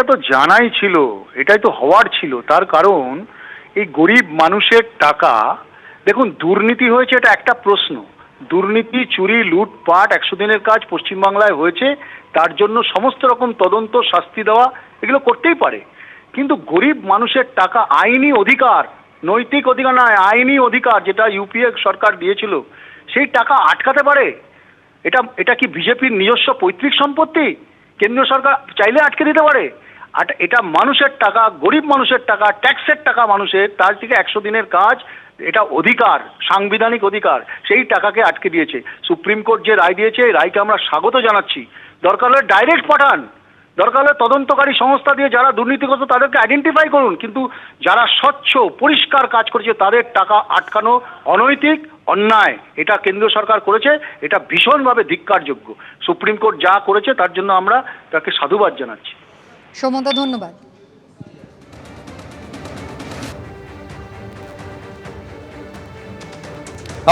এটা তো জানাই ছিল, এটাই তো হওয়ার ছিল। তার কারণ, এই গরিব মানুষের টাকা, দেখুন, দুর্নীতি হয়েছে এটা একটা প্রশ্ন। দুর্নীতি, চুরি, লুটপাট, একশো দিনের কাজ পশ্চিমবাংলায় হয়েছে, তার জন্য সমস্ত রকম তদন্ত, শাস্তি দেওয়া, এগুলো করতেই পারে। কিন্তু গরিব মানুষের টাকা আইনি অধিকার, নৈতিক অধিকার নয়, আইনি অধিকার যেটা ইউপিএ সরকার দিয়েছিল, সেই টাকা আটকাতে পারে। এটা এটা কি বিজেপির নিজস্ব পৈতৃক সম্পত্তি? কেন্দ্রীয় সরকার চাইলে আটকে দিতে পারে। আর এটা মানুষের টাকা, গরিব মানুষের টাকা ট্যাক্সের টাকা মানুষের, তার থেকে একশো দিনের কাজ, এটা অধিকার, সাংবিধানিক অধিকার, সেই টাকাকে আটকে দিয়েছে। সুপ্রিম কোর্ট যে রায় দিয়েছে রায়কে আমরা স্বাগত জানাচ্ছি। দরকার হলে ডাইরেক্ট পাঠান। দরকার হলে তদন্তকারী সংস্থা দিয়ে যারা দুর্নীতিগ্রস্ত, তাদেরকে আইডেন্টিফাই করুন। কিন্তু যারা স্বচ্ছ, পরিষ্কার কাজ করেছে, তাদের টাকা আটকানো অনৈতিক, অন্যায়। এটা কেন্দ্রীয় সরকার করেছে। এটা ভীষণভাবে ধিক্কারযোগ্য। সুপ্রিম কোর্ট যা করেছে, তার জন্য আমরা তাকে সাধুবাদ জানাচ্ছি। সৌমন্ত ধন্যবাদ।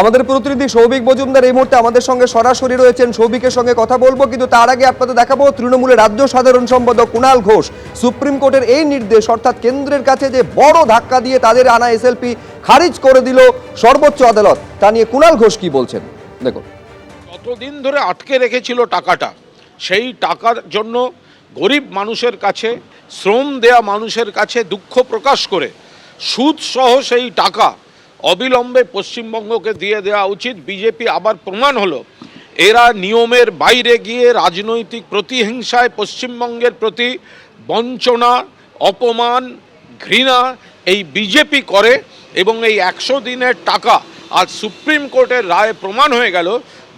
আমাদের প্রতিনিধি সৌভিক মজুমদার এই মুহূর্তে আমাদের সঙ্গে সরাসরি রয়েছেন। সৌভিকের সঙ্গে কথা বলব কিন্তু তার আগে আপনাদের দেখাবো তৃণমূলের রাজ্য সাধারণ সম্পাদক কুণাল ঘোষ। সুপ্রিম কোর্টের এই নির্দেশ অর্থাৎ কেন্দ্রের কাছে যে বড় ধাক্কা দিয়ে তাদের আনা এসএলপি খারিজ করে দিল সর্বোচ্চ আদালত তা নিয়ে কুণাল ঘোষ কি বলছেন? দেখুন। কতদিন ধরে আটকে রেখেছিল টাকাটা সেই টাকার জন্য গরিব মানুষের কাছে, শ্রম দেয়া মানুষের কাছে দুঃখ প্রকাশ করে, সুদ সহ সেই টাকা অবিলম্বে পশ্চিমবঙ্গকে দিয়ে দেওয়া উচিত। বিজেপি আবার প্রমাণ হলো, এরা নিয়মের বাইরে গিয়ে রাজনৈতিক প্রতিহিংসায় পশ্চিমবঙ্গের প্রতি বঞ্চনা, অপমান, ঘৃণা এই বিজেপি করে এবং এই একশো দিনের টাকা আজ সুপ্রিম কোর্টের রায়ে প্রমাণ হয়ে গেল,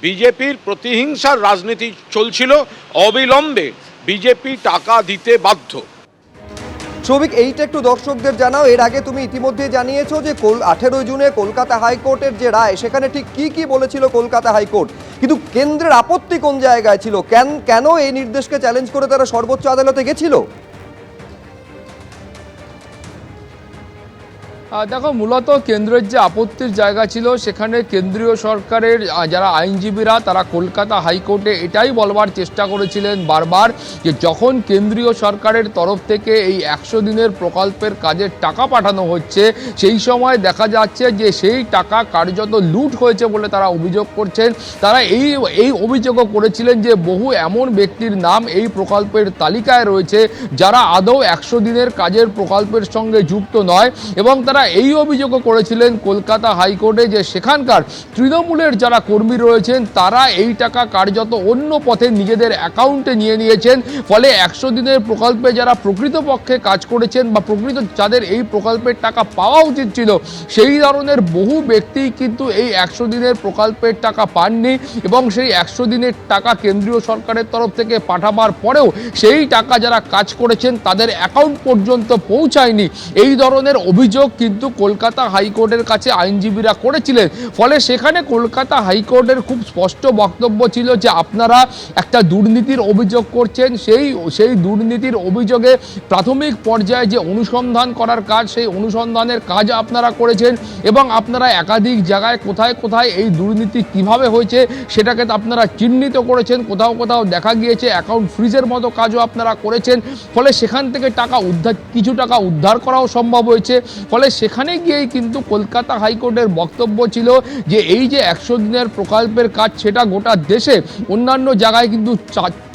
বিজেপির প্রতিহিংসার রাজনীতি চলছিল অবিলম্বে। বিজেপি টাকা দিতে বাধ্য। সৌভিক এইটা একটু দর্শকদের জানাও। এর আগে তুমি ইতিমধ্যে জানিয়েছো যে আঠেরোই জুনে কলকাতা হাইকোর্টের যে রায়, সেখানে ঠিক কি কি বলেছিল কলকাতা হাইকোর্ট? কিন্তু কেন্দ্রের আপত্তি কোন জায়গায় ছিল? কেন কেন এই নির্দেশকে চ্যালেঞ্জ করে তারা সর্বোচ্চ আদালতে গেছিল? দেখো, মূলত কেন্দ্রের যে আপত্তির জায়গা ছিল, সেখানে কেন্দ্রীয় সরকারের যারা আইনজীবীরা, তারা কলকাতা হাইকোর্টে এটাই বলবার চেষ্টা করেছিলেন বারবার যে যখন কেন্দ্রীয় সরকারের তরফ থেকে এই একশো দিনের প্রকল্পের কাজের টাকা পাঠানো হচ্ছে, সেই সময় দেখা যাচ্ছে যে সেই টাকা কার্যত লুট হয়েছে বলে তারা অভিযোগ করছেন। তারা এই এই অভিযোগও করেছিলেন যে বহু এমন ব্যক্তির নাম এই প্রকল্পের তালিকায় রয়েছে, যারা আদৌ একশো দিনের কাজের প্রকল্পের সঙ্গে যুক্ত নয় এবং তারা এই অভিযোগও করেছিলেন কলকাতা হাইকোর্টে যে সেখানকার তৃণমূলের যারা কর্মী রয়েছেন, তারা এই টাকা কার্যত অন্য পথে নিজেদের অ্যাকাউন্টে নিয়ে নিয়েছেন। ফলে একশো দিনের প্রকল্পে যারা প্রকৃতপক্ষে কাজ করেছেন বা প্রকৃত যাদের এই প্রকল্পের টাকা পাওয়া উচিত ছিল, সেই ধরনের বহু ব্যক্তি কিন্তু এই একশো দিনের প্রকল্পের টাকা পাননি এবং সেই একশো দিনের টাকা কেন্দ্রীয় সরকারের তরফ থেকে পাঠাবার পরেও সেই টাকা যারা কাজ করেছেন, তাদের অ্যাকাউন্ট পর্যন্ত পৌঁছায়নি। এই ধরনের অভিযোগ কিন্তু কলকাতা হাইকোর্টের কাছে আইনজীবীরা করেছিলেন। ফলে সেখানে কলকাতা হাইকোর্টের খুব স্পষ্ট বক্তব্য ছিল যে আপনারা একটা দুর্নীতির অভিযোগ করছেন, সেই সেই দুর্নীতির অভিযোগে প্রাথমিক পর্যায়ে যে অনুসন্ধান করার কাজ, সেই অনুসন্ধানের কাজ আপনারা করেছেন এবং আপনারা একাধিক জায়গায় কোথায় কোথায় এই দুর্নীতি কীভাবে হয়েছে সেটাকে আপনারা চিহ্নিত করেছেন, কোথাও কোথাও দেখা গিয়েছে, অ্যাকাউন্ট ফ্রিজের মতো কাজও আপনারা করেছেন। ফলে সেখান থেকে টাকা উদ্ধার, কিছু টাকা উদ্ধার করাও সম্ভব হয়েছে। ফলে সেখানে গিয়েই কিন্তু কলকাতা হাইকোর্টের বক্তব্য ছিল যে এই যে একশো দিনের প্রকল্পের কাজ সেটা গোটা দেশে অন্যান্য জায়গায় কিন্তু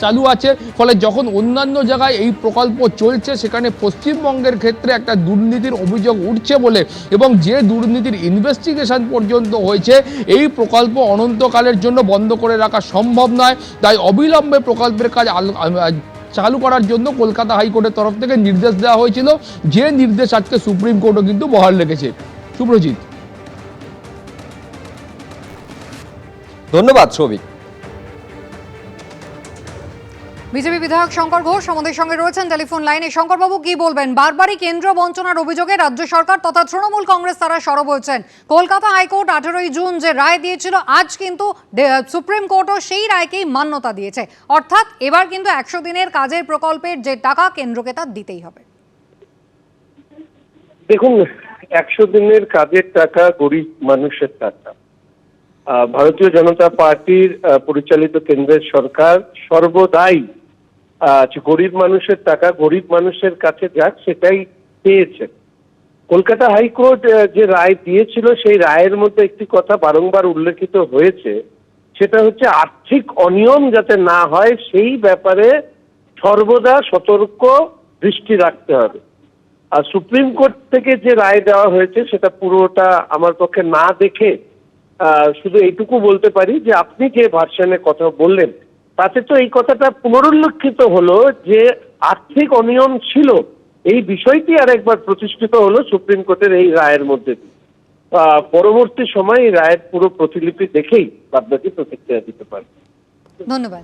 চালু আছে। ফলে যখন অন্যান্য জায়গায় এই প্রকল্প চলছে, সেখানে পশ্চিমবঙ্গের ক্ষেত্রে একটা দুর্নীতির অভিযোগ উঠছে বলে এবং যে দুর্নীতির ইনভেস্টিগেশন পর্যন্ত হয়েছে, এই প্রকল্প অনন্তকালের জন্য বন্ধ করে রাখা সম্ভব নয়। তাই অবিলম্বে প্রকল্পের কাজ চালু করার জন্য কলকাতা হাইকোর্টের তরফ থেকে নির্দেশ দেওয়া হয়েছিল। যে নির্দেশ আজকে সুপ্রিম কোর্টও কিন্তু বহাল রেখেছে। সুপ্রজিৎ ধন্যবাদ, সৌভিক। বিজেপি বিধায়ক শঙ্কর ঘোষ আমাদের সঙ্গে রয়েছেন টেলিফোন লাইনে। শঙ্করবাবু কি বলবেন? বারবারই কেন্দ্র বঞ্চনার অভিযোগে রাজ্য সরকার তথা তৃণমূল কংগ্রেস তারা সরব হয়েছেন। কলকাতা হাইকোর্ট আঠেরোই জুন যে রায় দিয়েছিল, আজ কিন্তু সুপ্রিম কোর্টও সেই রায়কেই মান্যতা দিয়েছে। অর্থাৎ এবার কিন্তু একশো দিনের কাজের প্রকল্পের যে টাকা, কেন্দ্রকে তা দিতেই হবে। দেখুন, একশো দিনের কাজের টাকা গরিব মানুষের টাকা। ভারতীয় জনতা পার্টির পরিচালিত কেন্দ্রের সরকার সর্বদাই গরিব মানুষের টাকা গরিব মানুষের কাছে যাক, সেটাই পেয়েছেন কলকাতা হাইকোর্ট যে রায় দিয়েছিল, সেই রায়ের মধ্যে একটি কথা বারংবার উল্লেখিত হয়েছে। সেটা হচ্ছে আর্থিক অনিয়ম যাতে না হয়, সেই ব্যাপারে সর্বদা সতর্ক দৃষ্টি রাখতে হবে। আর সুপ্রিম কোর্ট থেকে যে রায় দেওয়া হয়েছে, সেটা পুরোটা আমার পক্ষে না দেখে শুধু এইটুকু বলতে পারি যে আপনি যে ভার্সানে কথা বললেন তাতে তো এই কথাটা পুনরুল্লেখিত হলো যে আর্থিক অনিয়ম ছিল। এই বিষয়টি আর একবার প্রতিষ্ঠিত হলো সুপ্রিম কোর্টের এই রায়ের মধ্যে পরবর্তী সময় রায়ের পুরো প্রতিলিপি দেখেই বাদবাকি প্রতিক্রিয়া দিতে পারবে। ধন্যবাদ।